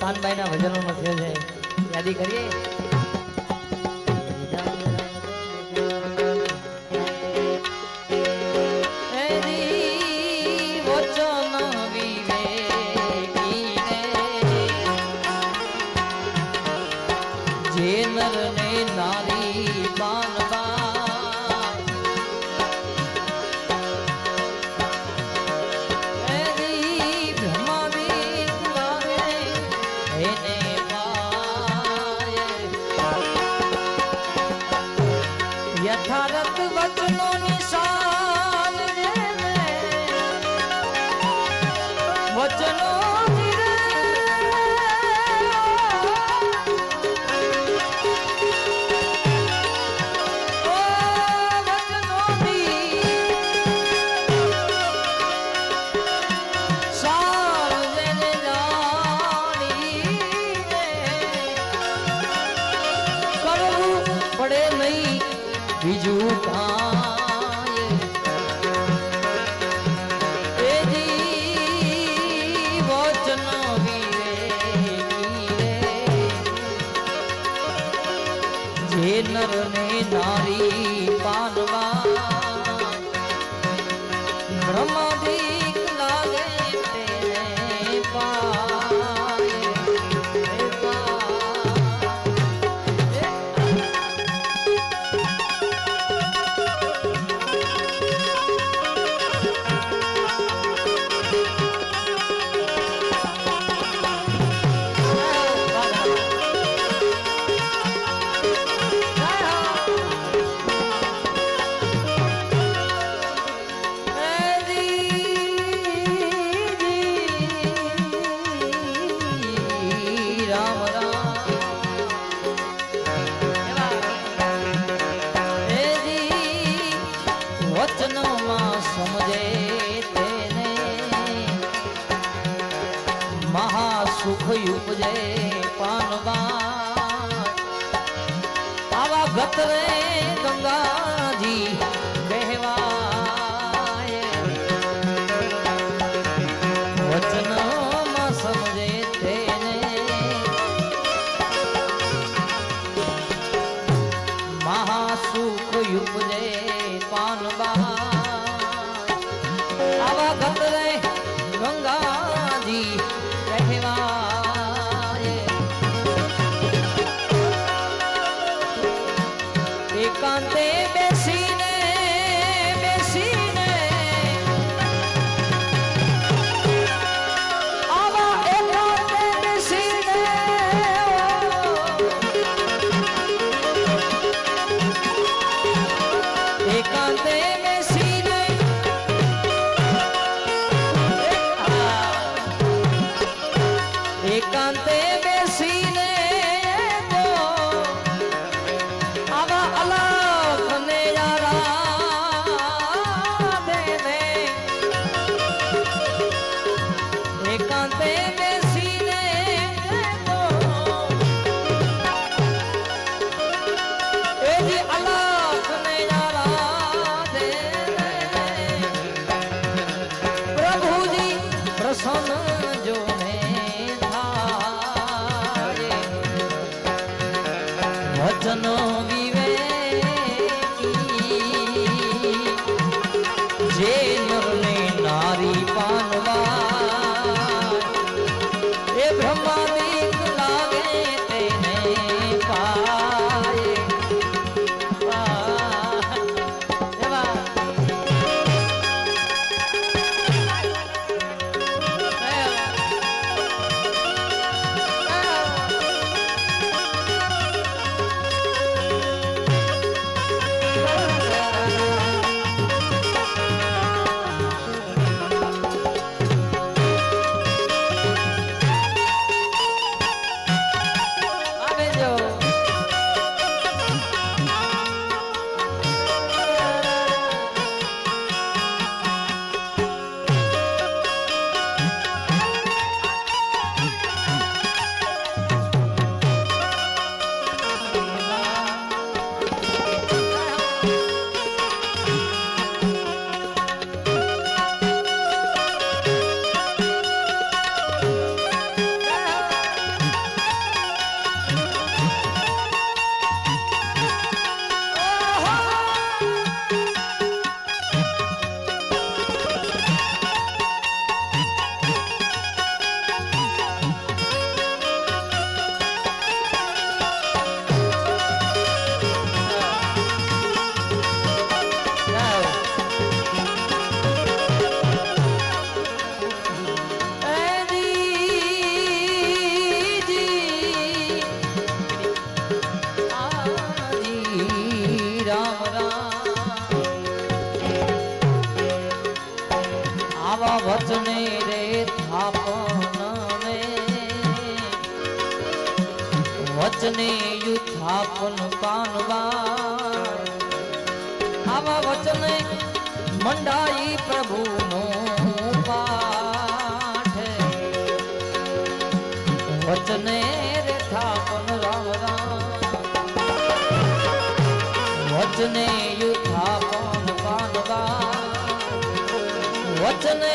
પાનભાઈના ભજનોનો થયો છે. યાદી કરીએ? Hare જે નર ને યુથાપન પાનવા આવા વચને મંડાઈ પ્રભુનો પાઠ. વચને રે થાપન રામ રામ. વચને યુથાપન પાનવા વચને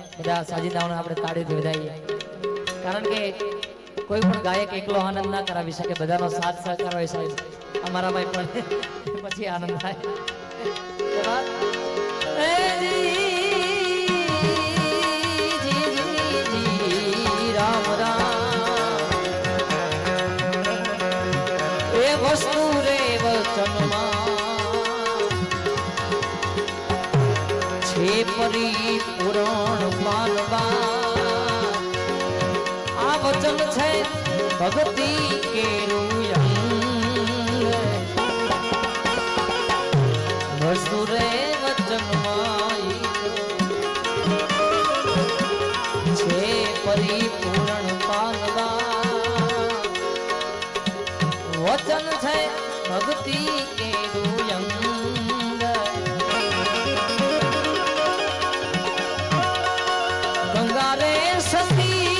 બધા સાજીદાઓને આપણે તાળીથી વધાવીએ કારણ કે કોઈ પણ ગાયક એકલો આનંદ ના કરાવી શકે, બધાનો સાથ સહકાર હોય સાહેબ. અમારા ભાઈ પણ પછી આનંદ થાય. भगती केरूया वचन माई। छे परिपूर्ण पालवा वचन छे भगती के गंगा रे सती